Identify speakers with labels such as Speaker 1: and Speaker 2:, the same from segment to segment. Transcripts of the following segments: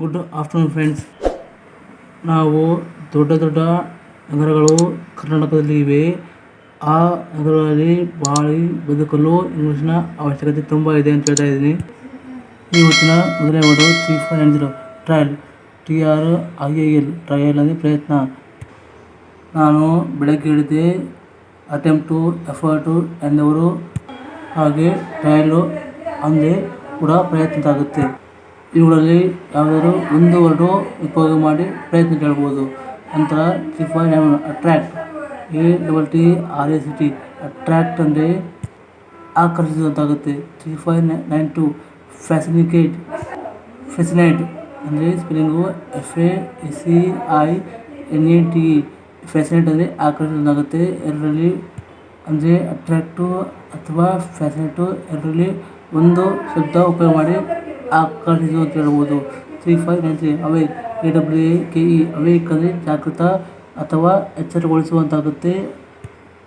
Speaker 1: Good afternoon friends ನಾವು ದೊಡ್ಡ ದೊಡ್ಡ ನಗರಗಳು ಕರ್ನಾಟಕದಲ್ಲಿ ಇವೆ. ಆ ನಗರಗಳಲ್ಲಿ ಬಾಳಿ, ಬದುಕಲು ಇಂಗ್ಲೀಷ್ನ ಅವಶ್ಯಕತೆ ತುಂಬ ಇದೆ ಅಂತ ಹೇಳ್ತಾ ಇದ್ದೀನಿ. ಇವತ್ತಿನ ಮೊದಲನೇ word three four nine zero trial T R I A L trial ಅಂದರೆ ಪ್ರಯತ್ನ. ನಾನು ಬೆಳಗ್ಗೆ ಹೇಳಿದ್ದೆ ಅಟೆಂಪ್ಟು ಎಫರ್ಟು ಎಂದವರು ಹಾಗೆ ಟ್ರಯಲು ಅಂದೇ ಕೂಡ ಪ್ರಯತ್ನ ಆಗುತ್ತೆ ಇವುಗಳಲ್ಲಿ ಯಾವುದಾದ್ರು ಒಂದು ವರ್ಡು ಉಪಯೋಗ ಮಾಡಿ ಪ್ರಯತ್ನ ಕೇಳ್ಬೋದು. ನಂತರ attract A double T R A C T. Attract ಅಂದರೆ ಆಕರ್ಷಿಸುವಂತಾಗುತ್ತೆ three five nine two fascinate. Fascinate ಅಂದರೆ spelling F A S C I N A T fascinate ಅಂದರೆ ಆಕರ್ಷಿಸುವಂತಾಗುತ್ತೆ ಎರಡರಲ್ಲಿ ಅಂದರೆ ಅಟ್ರ್ಯಾಕ್ಟು ಅಥವಾ ಫ್ಯಾಸಿನೇಟು ಎರಡರಲ್ಲಿ ಒಂದು ಶಬ್ದ ಉಪಯೋಗ ಮಾಡಿ ಆಕರ್ಷಿಸು ಅಂತ ಹೇಳ್ಬೋದು three five nine three awake A W A K E awake ಜಾಗೃತ ಅಥವಾ ಎಚ್ಚರಗೊಳಿಸುವಂತಾಗುತ್ತೆ.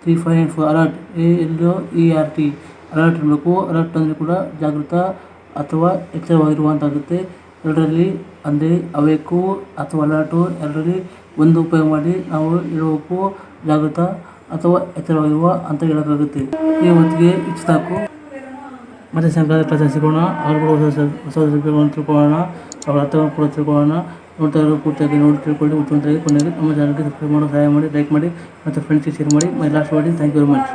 Speaker 1: Three five nine four alert A L E R T alert ಇರಬೇಕು ಅಲರ್ಟ್ ಅಂದರೆ ಕೂಡ ಜಾಗೃತ ಅಥವಾ ಎಚ್ಚರವಾಗಿರುವಂತಾಗುತ್ತೆ. ಎರಡರಲ್ಲಿ ಅಂದರೆ ಅವೇಕು ಅಥವಾ ಅಲರ್ಟು. ಎರಡರಲ್ಲಿ ಒಂದು ಉಪಯೋಗ ಮಾಡಿ ನಾವು ಇರಬೇಕು ಜಾಗೃತ ಅಥವಾ ಎಚ್ಚರವಾಗಿರುವ ಅಂತ ಹೇಳೋಕ್ಕಾಗುತ್ತೆ. ಈ ಹೊತ್ತಿಗೆ ಇಷ್ಟು ಮತ್ತೆ ಸಂಕ್ರಾಂತಿ ಕ್ಲಾಸ್ ಸಿಗೋಣ ಅವ್ರು ಕೂಡ ಹೊಸ ಹೊಸ ಹೊಸ ತಿಳ್ಕೊಳ್ಳೋಣ. ಅವ್ರ ಅರ್ಥವನ್ನು ಕೂಡ ತಿಳ್ಕೊಳ್ಳೋಣ. ಪೂರ್ತಿಯಾಗಿ ನೋಡಿ ತಿಳ್ಕೊಳ್ಳಿ, ಉತ್ತಮವಾಗಿ ಕೊನೆಗೆ ನಮ್ಮ ಚಾನಲ್ಗೆ ಸಬ್ಸ್ಕ್ರೈಬ್ ಮಾಡೋ, ಸಹಾಯ ಮಾಡಿ ಲೈಕ್ ಮಾಡಿ, ಮತ್ತು ಫ್ರೆಂಡ್ಸ್ಗೆ ಶೇರ್ ಮಾಡಿ. ಮೈ ಲಾಸ್ಟ್ ಮಾಡಿ ಥ್ಯಾಂಕ್ ಯು ವೆರಿ ಮಚ್